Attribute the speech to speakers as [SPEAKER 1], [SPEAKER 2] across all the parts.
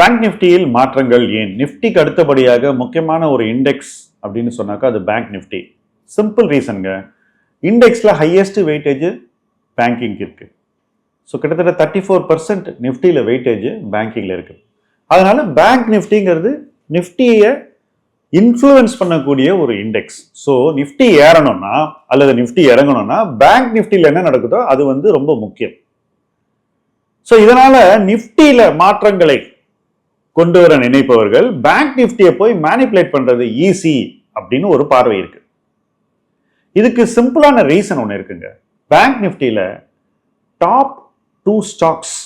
[SPEAKER 1] Bank நிஃப்டியில் மாற்றங்கள் ஏன்? நிஃப்டிக்கு அடுத்தபடியாக முக்கியமான ஒரு இண்டெக்ஸ் அப்படின்னு சொன்னாக்கா அது பேங்க் நிஃப்டி சிம்பிள் ரீசனுங்க இண்டெக்ஸில் ஹையஸ்ட் வெயிட்டேஜ் பேங்கிங் இருக்கு. ஸோ கிட்டத்தட்ட தேர்ட்டி ஃபோர் பர்சன்ட் நிஃப்டியில் வெயிட்டேஜ் பேங்கிங்கில் இருக்கு. அதனால பேங்க் நிஃப்டிங்கிறது நிஃப்டியை இன்ஃப்ளூயன்ஸ் பண்ணக்கூடிய ஒரு இண்டெக்ஸ் ஸோ நிஃப்டி ஏறணும்னா அல்லது நிஃப்டி இறங்கணும்னா பேங்க் நிஃப்டியில் என்ன நடக்குதோ அது வந்து ரொம்ப முக்கியம். ஸோ இதனால நிஃப்டியில மாற்றங்களை கொண்டு வர நினைப்பவர்கள் பேங்க் நிஃப்டியை போய் மேனிப்புலேட் பண்றது ஈஸி அப்படின்னு ஒரு பார்வை இருக்கு. இதுக்கு சிம்பிளான ரீசன் ஒன்று இருக்குங்க. பேங்க் நிஃப்டியில் top two stocks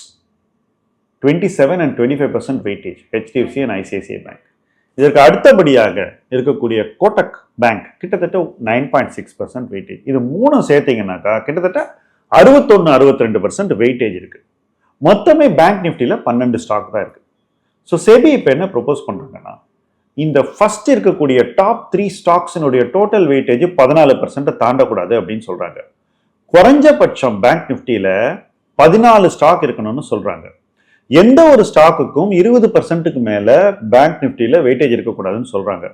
[SPEAKER 1] twenty seven and twenty five percent weightage HDFC and ICICI bank இதற்கு அடுத்தபடியாக இருக்கக்கூடிய கோட்டக் பேங்க் கிட்டத்தட்ட nine point six percent weightage இது மூணும் சேர்த்தீங்கன்னாக்கா கிட்டத்தட்ட அறுபத்தொன்று அறுபத்தி ரெண்டு பர்சன்ட் வெயிட்டேஜ் இருக்குது மொத்தமே பேங்க் நிஃப்டியில் பன்னெண்டு ஸ்டாக் தான் இருக்குது ஸோ செபி இப்போ என்ன ப்ரொப்போஸ் பண்ணுறாங்கன்னா இந்த ஃபஸ்ட் இருக்கக்கூடிய டாப் த்ரீ ஸ்டாக்ஸினுடைய டோட்டல் வெயிட்டேஜ் பதினாலு பர்சன்ட்டை தாண்டக்கூடாது அப்படின்னு சொல்கிறாங்க குறைஞ்சபட்சம் பேங்க் நிஃப்டியில் பதினாலு ஸ்டாக் இருக்கணும்னு சொல்கிறாங்க எந்த ஒரு ஸ்டாக்குக்கும் இருபது பர்சன்ட்டுக்கு மேலே பேங்க் நிஃப்டியில் வெயிட்டேஜ் இருக்கக்கூடாதுன்னு சொல்கிறாங்க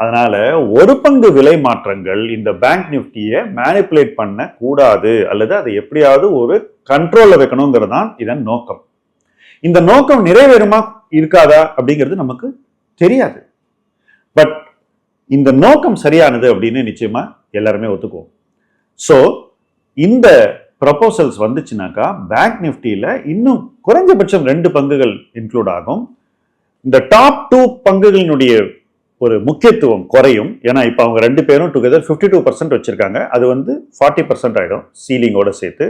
[SPEAKER 1] அதனால ஒரு பங்கு விலை மாற்றங்கள் இந்த பேங்க் நிஃப்டியை மேனிப்புலேட் பண்ண கூடாது அல்லது அதை எப்படியாவது ஒரு கண்ட்ரோலில் வைக்கணுங்கிறது தான் இதன் நோக்கம். இந்த நோக்கம் நிறைவேறுமா இருக்காதா அப்படிங்கிறது நமக்கு தெரியாது. பட் இந்த நோக்கம் சரியானது அப்படின்னு நிச்சயமா எல்லாருமே ஒத்துக்குவோம். ஸோ இந்த ப்ரப்போசல்ஸ் வந்துச்சுனாக்கா பேங்க் நிஃப்டியில் இன்னும் குறைஞ்சபட்சம் ரெண்டு பங்குகள் இன்க்ளூட் ஆகும். இந்த டாப் டூ பங்குகளினுடைய ஒரு முக்கியத்துவம் குறையும். ஏன்னா இப்போ அவங்க ரெண்டு பேரும் டுகெதர் ஃபிஃப்டி டூ பர்சன்ட் வச்சுருக்காங்க. அது வந்து ஃபார்ட்டி பர்சன்ட் ஆகிடும் சீலிங்கோடு சேர்த்து.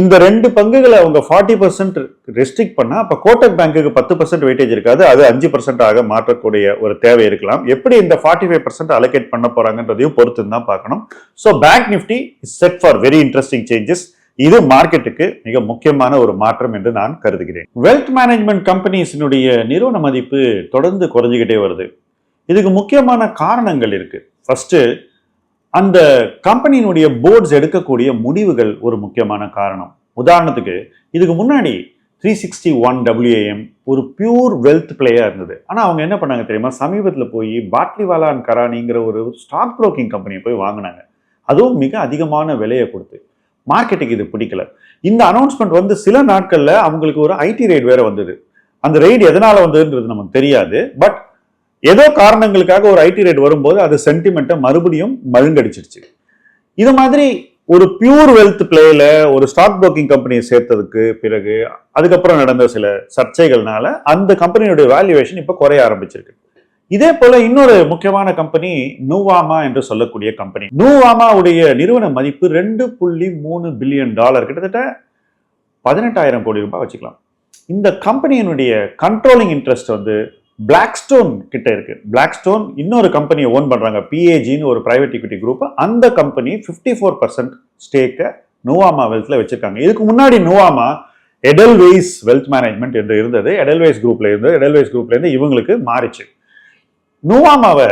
[SPEAKER 1] இந்த ரெண்டு பங்குகளை அவங்க ஃபார்ட்டி பர்சன்ட் ரெஸ்ட்ரிக்ட் பண்ணால் அப்போ கோட்டக் பேங்க்குக்கு பத்து பர்சன்ட் வெயிட்டேஜ் இருக்காது. அது அஞ்சு பர்சன்டாக ஆக மாற்றக்கூடிய ஒரு தேவை இருக்கலாம். எப்படி இந்த ஃபார்ட்டி ஃபைவ் பர்சன்ட் அலோகேட் பண்ண போகிறாங்கன்றதையும் பொறுத்து தான் பார்க்கணும். So bank Nifty is set for very interesting changes இது மார்க்கெட்டுக்கு மிக முக்கியமான ஒரு மாற்றம் என்று நான் கருதுகிறேன். வெல்த் மேனேஜ்மெண்ட் கம்பெனிஸினுடைய நிறுவன மதிப்பு தொடர்ந்து குறைஞ்சிக்கிட்டே வருது. இதுக்கு முக்கியமான காரணங்கள் இருக்குது ஃபஸ்ட்டு அந்த கம்பெனியினுடைய போர்ட்ஸ் எடுக்கக்கூடிய முடிவுகள் ஒரு முக்கியமான காரணம். உதாரணத்துக்கு இதுக்கு முன்னாடி த்ரீ சிக்ஸ்டி ஒன் டபிள்யூஏஎம் ஒரு பியூர் வெல்த் பிளேயாக இருந்தது. ஆனால் அவங்க என்ன பண்ணாங்க தெரியுமா? சமீபத்தில் போய் பாட்லிவாலா அண்ட் கரானிங்கிற ஒரு ஸ்டாக் ப்ரோக்கிங் கம்பெனியை போய் வாங்கினாங்க. அதுவும் மிக அதிகமான விலையை கொடுத்து. மார்க்கெட்டுக்கு இது பிடிக்கல. இந்த அனௌன்ஸ்மெண்ட் வந்து சில நாட்களில் அவங்களுக்கு ஒரு ஐடி ரைடு வேற வந்தது. அந்த ரைடு எதனால் வந்ததுன்றது நமக்கு தெரியாது. பட் ஏதோ காரணங்களுக்காக ஒரு ஐடி ரேட் வரும்போது அது சென்டிமெண்ட்டை மறுபடியும் மழுங்கடிச்சிருச்சு இது மாதிரி ஒரு பியூர் வெல்த் பிளேல ஒரு ஸ்டாக் புரோக்கிங் கம்பெனியை சேர்த்ததுக்கு பிறகு அதுக்கப்புறம் நடந்த சில சர்ச்சைகள்னால அந்த கம்பெனியுடைய வேல்யூவேஷன் இப்போ குறைய ஆரம்பிச்சிருக்கு. இதே போல இன்னொரு முக்கியமான கம்பெனி நூவாமா என்று சொல்லக்கூடிய கம்பெனி நூவாமாவுடைய நிறுவன மதிப்பு ரெண்டு புள்ளி மூணு பில்லியன் டாலர் கிட்டத்தட்ட பதினெட்டாயிரம் கோடி ரூபாய் வச்சுக்கலாம். இந்த கம்பெனியினுடைய கண்ட்ரோலிங் இன்ட்ரெஸ்ட் வந்து பிளாக்ஸ்டோன் கிட்ட இருக்கு. பிளாக்ஸ்டோன் இன்னொரு கம்பெனியை ஓன் பண்றாங்க. பிஏஜின்னு ஒரு பிரைவேட் இக்விட்டி குரூப் அந்த கம்பெனி 54% ஃபோர் பர்சன்ட் ஸ்டேக்கை நோவாமா வெல்த்ல வச்சிருக்காங்க. இதுக்கு முன்னாடி நோவாமா எடல்வேஸ் வெல்த் மேனேஜ்மெண்ட் என்று இருந்தது. எடல்வேஸ் குரூப்ல இருந்து எடல்வேஸ் குரூப்ல இருந்து இவங்களுக்கு மாறிச்சு. நோவாமாவை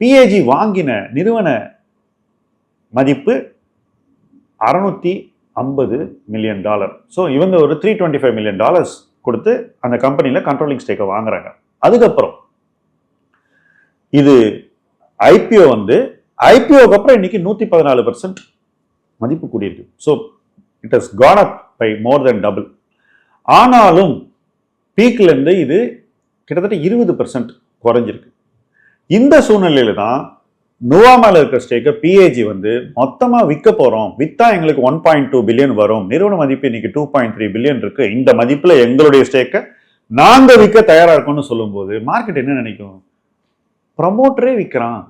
[SPEAKER 1] பிஏஜி வாங்கின நிறுவன மதிப்பு அறுநூத்தி ஐம்பது மில்லியன் டாலர் ஸோ இவங்க ஒரு three twenty five million dollars கொடுத்து அந்த கம்பெனியில் கண்ட்ரோலிங் ஸ்டேக்கை வாங்குறாங்க. அதுக்கப்புறம் இது ஐபிஓ வந்து ஐபிஓக்கு அப்புறம் இன்னைக்கு நூற்றி பதினாலு பர்சன்ட் மதிப்பு கூடியிருக்கு. So it has gone up by more than double ஆனாலும் பீக்ல இருந்து இது கிட்டத்தட்ட இருபது பர்சன்ட் குறைஞ்சிருக்கு. இந்த சூழ்நிலையில தான் நோவாமால இருக்கிற ஸ்டேக்கை பிஏஜி வந்து மொத்தமா விற்க போறோம். வித்தா எங்களுக்கு ஒன் பாயிண்ட் டூ பில்லியன் வரும். நிறுவன மதிப்பு இன்னைக்கு டூ பாயிண்ட் த்ரீ பில்லியன் இருக்கு. இந்த மதிப்புல எங்களுடைய ஸ்டேக்கை நாங்கள் விற்க தயாராக இருக்கோம்னு சொல்லும்போது மார்க்கெட் என்ன நினைக்கும்? ப்ரமோட்டரே விற்கிறான்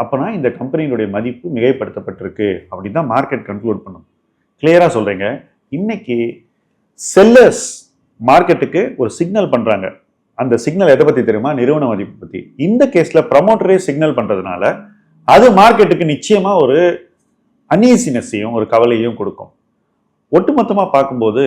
[SPEAKER 1] அப்போனா இந்த கம்பெனியினுடைய மதிப்பு மிகைப்படுத்தப்பட்டிருக்கு. அப்படின்னு தான் மார்க்கெட் கன்க்ளூட் பண்ணும் கிளியராக சொல்கிறீங்க இன்னைக்கு செல்லர்ஸ் மார்க்கெட்டுக்கு ஒரு சிக்னல் பண்ணுறாங்க அந்த சிக்னல் எதை பற்றி தெரியுமா? நிறுவன மதிப்பு பற்றி இந்த கேஸில் ப்ரமோட்டரே சிக்னல் பண்ணுறதுனால அது மார்க்கெட்டுக்கு நிச்சயமாக ஒரு அன்ஈசினஸையும் ஒரு கவலையும் கொடுக்கும். ஒட்டுமொத்தமாக பார்க்கும்போது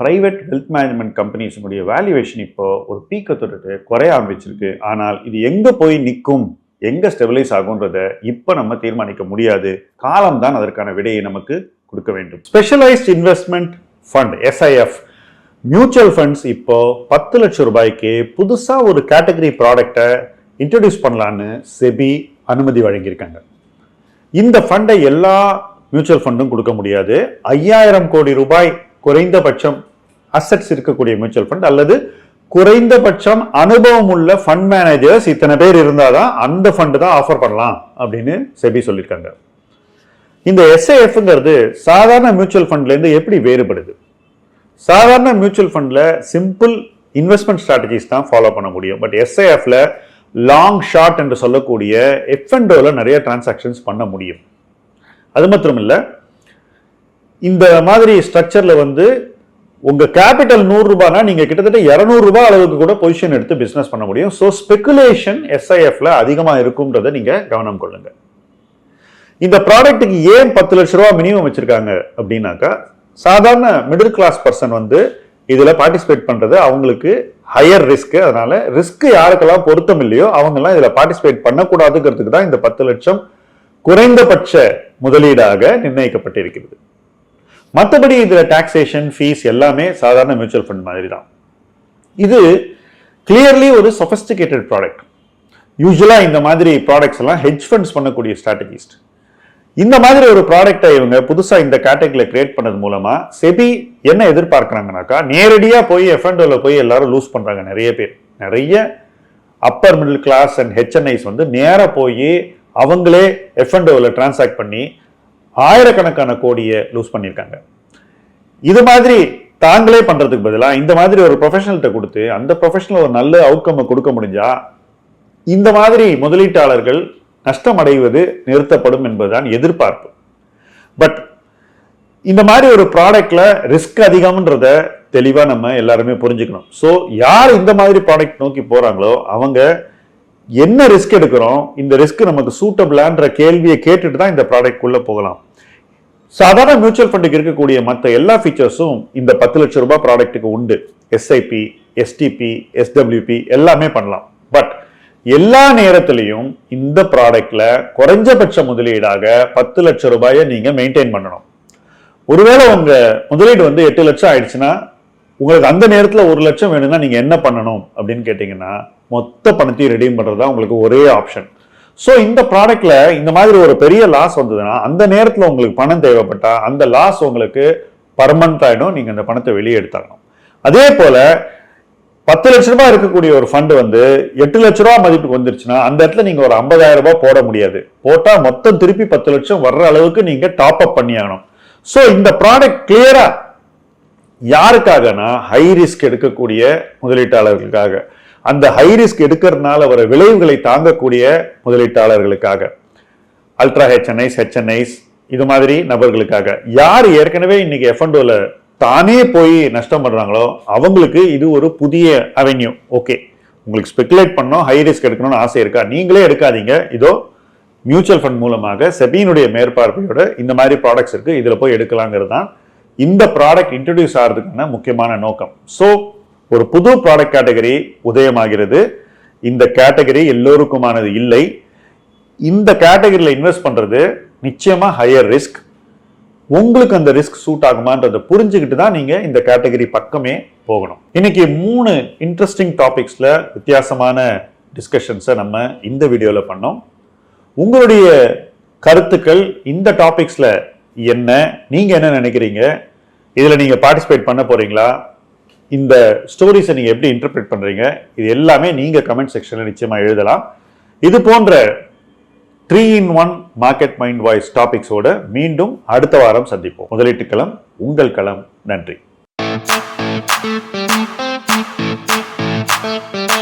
[SPEAKER 1] பிரைவேட் ஹெல்த் மேனேஜ்மெண்ட் கம்பெனிஸினுடைய வேல்யூவேஷன் இப்போ ஒரு பீக்கை தொட்டுட்டு குறைய ஆரம்பிச்சிருக்கு. ஆனால் இது எங்கே போய் நிற்கும் எங்கே ஸ்டெபிலைஸ் ஆகுன்றத இப்போ நம்ம தீர்மானிக்க முடியாது. காலம் தான் அதற்கான விடையை நமக்கு கொடுக்க வேண்டும். Specialised investment fund SIF mutual funds இப்போ பத்து லட்சம் ரூபாய்க்கு புதுசாக ஒரு கேட்டகரி ப்ராடக்டை இன்ட்ரடியூஸ் பண்ணலான்னு செபி அனுமதி வழங்கியிருக்காங்க. இந்த ஃபண்டை எல்லா மியூச்சுவல் ஃபண்டும் கொடுக்க முடியாது. ஐயாயிரம் கோடி ரூபாய் குறைந்தபட்சம் அசெட்ஸ் இருக்கக்கூடிய மியூச்சுவல் ஃபண்ட் அல்லது குறைந்தபட்சம் அனுபவம் உள்ள ஃபண்ட் மேனேஜர்ஸ் இத்தனை பேர் இருந்தால் தான் அந்த ஃபண்டு தான் ஆஃபர் பண்ணலாம் அப்படின்னு செபி சொல்லியிருக்காங்க. இந்த எஸ்ஐஎஃப்ங்கிறது சாதாரண மியூச்சுவல் ஃபண்ட்லேருந்து எப்படி வேறுபடுது? சாதாரண மியூச்சுவல் ஃபண்டில் சிம்பிள் இன்வெஸ்ட்மெண்ட் ஸ்ட்ராட்டஜிஸ் தான் ஃபாலோ பண்ண முடியும். பட் எஸ்ஐஎஃப்ல லாங் ஷார்ட் என்று சொல்லக்கூடிய எஃப்என்டோவில் நிறைய டிரான்சாக்ஷன்ஸ் பண்ண முடியும். அது மாத்திரம் இல்லை இந்த மாதிரி ஸ்ட்ரக்சரில் வந்து உங்கள் கேபிட்டல் நூறுரூபானா நீங்கள் கிட்டத்தட்ட இரநூறுபா அளவுக்கு கூட பொசிஷன் எடுத்து பிஸ்னஸ் பண்ண முடியும். ஸோ ஸ்பெகுலேஷன் எஸ்ஐஎஃப்ல அதிகமாக இருக்கும்ன்றதை நீங்கள் கவனம் கொள்ளுங்க. இந்த ப்ராடக்ட்டுக்கு ஏன் பத்து லட்ச ரூபா மினிமம் வச்சிருக்காங்க அப்படின்னாக்கா சாதாரண மிடில் கிளாஸ் பர்சன் வந்து இதில் பார்ட்டிசிபேட் பண்ணுறது அவங்களுக்கு ஹையர் ரிஸ்க்கு அதனால் ரிஸ்க்கு யாருக்கெல்லாம் பொருத்தம் இல்லையோ அவங்கெல்லாம் இதில் பார்ட்டிசிபேட் பண்ணக்கூடாதுங்கிறதுக்கு தான் இந்த பத்து லட்சம் குறைந்தபட்ச முதலீடாக நிர்ணயிக்கப்பட்டிருக்கிறது. மற்றபடி இதில் டாக்ஸேஷன் ஃபீஸ் எல்லாமே சாதாரண மியூச்சுவல் ஃபண்ட் மாதிரி தான் இது கிளியர்லி ஒரு சொஃபஸ்டிகேட்டட் ப்ராடக்ட் யூஸ்வலாக இந்த மாதிரி ப்ராடக்ட்ஸ் எல்லாம் ஹெட்ஜ் ஃபண்ட்ஸ் பண்ணக்கூடிய ஸ்ட்ராட்டஜிஸ்ட் இந்த மாதிரி ஒரு ப்ராடக்டை இவங்க புதுசாக இந்த கேட்டகரியில் கிரியேட் பண்ணது மூலமாக செபி என்ன எதிர்பார்க்குறாங்கனாக்கா நேரடியாக போய் எஃப்என்டோல போய் எல்லாரும் லூஸ் பண்ணுறாங்க நிறைய பேர். நிறைய upper middle class and HNIs வந்து நேராக போய் அவங்களே எஃப்என்டோவில் டிரான்சாக்ட் பண்ணி ஆயிரக்கணக்கான கோடியை லூஸ் பண்ணியிருக்காங்க. இது மாதிரி தாங்களே பண்ணுறதுக்கு பதிலாக இந்த மாதிரி ஒரு ப்ரொஃபஷனல்கிட்ட கொடுத்து அந்த ப்ரொஃபஷனல் ஒரு நல்ல அவுட்கம்மை கொடுக்க முடிஞ்சா இந்த மாதிரி முதலீட்டாளர்கள் நஷ்டம் அடைவது நிறுத்தப்படும் என்பதுதான் எதிர்பார்ப்பு. பட் இந்த மாதிரி ஒரு ப்ராடக்ட்ல ரிஸ்க் அதிகம்ன்றத தெளிவாக நம்ம எல்லாருமே புரிஞ்சுக்கணும். ஸோ யார் இந்த மாதிரி ப்ராடக்ட் நோக்கி போகிறாங்களோ அவங்க என்ன ரிஸ்க் எடுக்கிறோம் இந்த ரிஸ்க் நமக்கு சூட்டபிளான்ற கேள்வியை கேட்டுட்டு தான் இந்த ப்ராடக்ட் உள்ளே போகலாம். சாதாரண மியூச்சுவல் ஃபண்டுக்கு இருக்கக்கூடிய மற்ற எல்லா ஃபீச்சர்ஸும் இந்த பத்து லட்சம் ரூபாய் ப்ராடக்ட்டுக்கு உண்டு. எஸ்ஐபி எஸ்டிபி எஸ்டபிள்யூபி எல்லாமே பண்ணலாம். பட் எல்லா நேரத்திலையும் இந்த ப்ராடக்ட்ல குறைஞ்சபட்ச முதலீடாக பத்து லட்சம் ரூபாயை நீங்க மெயின்டைன் பண்ணணும். ஒருவேளை உங்க முதலீடு வந்து எட்டு லட்சம் ஆயிடுச்சுன்னா உங்களுக்கு அந்த நேரத்தில் ஒரு லட்சம் வேணும்னா நீங்க என்ன பண்ணணும் அப்படின்னு கேட்டீங்கன்னா மொத்த பணத்தையும் ரெடியூம் பண்றது தான் உங்களுக்கு ஒரே ஆப்ஷன் ஸோ இந்த ப்ராடக்ட்ல இந்த மாதிரி ஒரு பெரிய லாஸ் வந்ததுன்னா அந்த நேரத்தில் உங்களுக்கு பணம் தேவைப்பட்டா அந்த லாஸ் உங்களுக்கு பர்மனண்ட் ஆகிடும் நீங்கள் அந்த பணத்தை வெளியே எடுத்தாகணும் அதே போல் பத்து லட்ச ரூபாய் இருக்கக்கூடிய ஒரு ஃபண்ட் வந்து எட்டு லட்ச ரூபா மதிப்புக்கு வந்துருச்சுன்னா அந்த இடத்துல நீங்கள் ஒரு ஐம்பதாயிரம் ரூபாய் போட முடியாது. போட்டால் மொத்தம் திருப்பி பத்து லட்சம் வர்ற அளவுக்கு நீங்கள் டாப் அப் பண்ணி ஆகணும் ஸோ இந்த ப்ராடக்ட் கிளியராக யாருக்காகனா ஹை ரிஸ்க் எடுக்கக்கூடிய முதலீட்டாளர்களுக்காக. அந்த ஹை ரிஸ்க் எடுக்கிறதுனால வர விளைவுகளை தாங்கக்கூடிய முதலீட்டாளர்களுக்காக. அல்ட்ரா ஹெச்என்ஐஸ் ஹெச்என்ஐஸ் இது மாதிரி நபர்களுக்காக. யார் ஏற்கனவே இன்னைக்கு எஃப்என்டோல தானே போய் நஷ்டம் பண்ணுறாங்களோ அவங்களுக்கு இது ஒரு புதிய அவென்யூ ஓகே உங்களுக்கு ஸ்பெகுலேட் பண்ணோம் ஹை ரிஸ்க் எடுக்கணும்னு ஆசை இருக்கா? நீங்களே எடுக்காதீங்க. இதோ மியூச்சுவல் ஃபண்ட் மூலமாக செபியினுடைய மேற்பார்வையோட இந்த மாதிரி ப்ராடக்ட்ஸ் இருக்குது இதில் போய் எடுக்கலாங்கிறது தான். இந்த ப்ராடக்ட் இன்ட்ரடியூஸ் ஆகிறதுக்கான முக்கியமான நோக்கம்? ஸோ ஒரு புது ப்ராடக்ட் கேட்டகரி உதயமாகிறது. இந்த கேட்டகரி எல்லோருக்குமானது இல்லை. இந்த கேட்டகரியில் இன்வெஸ்ட் பண்ணுறது நிச்சயமாக ஹையர் ரிஸ்க் உங்களுக்கு அந்த ரிஸ்க் சூட் ஆகுமான்றதை புரிஞ்சுக்கிட்டு தான் நீங்கள் இந்த கேட்டகரி பக்கமே போகணும். இன்னைக்கு மூணு இன்ட்ரெஸ்டிங் டாபிக்ஸில் வித்தியாசமான டிஸ்கஷன்ஸை நம்ம இந்த வீடியோவில் பண்ணோம். உங்களுடைய கருத்துக்கள் இந்த டாபிக்ஸில் என்ன? நீங்கள் என்ன நினைக்கிறீங்க? இதில் நீங்கள் பார்ட்டிசிபேட் பண்ண போகிறீங்களா இந்த ஸ்டோரிஸை நீங்கள் எப்படி இன்டர்பிரேட் பண்றீங்க இது எல்லாமே நீங்க கமெண்ட் செக்ஷன்ல நிச்சயமா எழுதலாம். இது போன்ற three in one market mind voice டாபிக்ஸோட மீண்டும் அடுத்த வாரம் சந்திப்போம். முதலீட்டு களம் உங்கள் களம். நன்றி.
[SPEAKER 2] Thank you.